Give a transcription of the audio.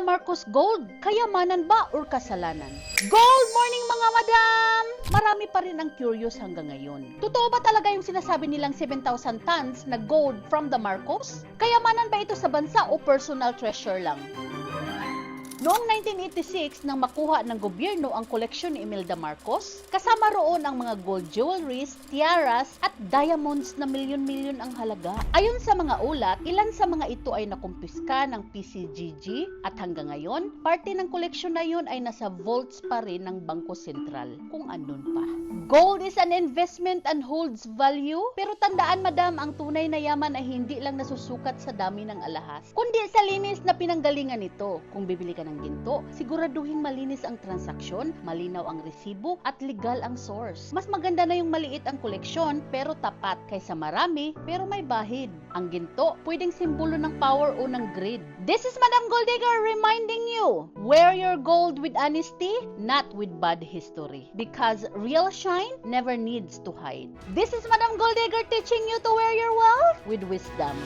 Imelda Marcos Gold, kayamanan ba or kasalanan? Gold morning mga madam! Marami pa rin ang curious hanggang ngayon. Totoo ba talaga yung sinasabi nilang 7,000 tons na gold from the Marcos? Kayamanan ba ito sa bansa o personal treasure lang? Noong 1986, nang makuha ng gobyerno ang koleksyon ni Imelda Marcos, kasama roon ang mga gold jewelries, tiaras, at diamonds na milyon-milyon ang halaga. Ayon sa mga ulat, ilan sa mga ito ay nakumpiska ng PCGG at hanggang ngayon, parte ng koleksyon na yun ay nasa vaults pa rin ng Bangko Sentral, kung andun pa. Gold is an investment and holds value, pero tandaan madam, ang tunay na yaman ay hindi lang nasusukat sa dami ng alahas, kundi sa linis na pinanggalingan nito. Kung bibili ka ng ginto, siguraduhin malinis ang transaksyon, malinaw ang resibo, at legal ang source. Mas maganda na yung maliit ang koleksyon pero tapat kaysa marami pero may bahid. Ang ginto, pwedeng simbolo ng power o ng greed. This is Madam Goldigger reminding you, wear your gold with honesty, not with bad history. Because real shine never needs to hide. This is Madam Goldigger teaching you to wear your wealth with wisdom.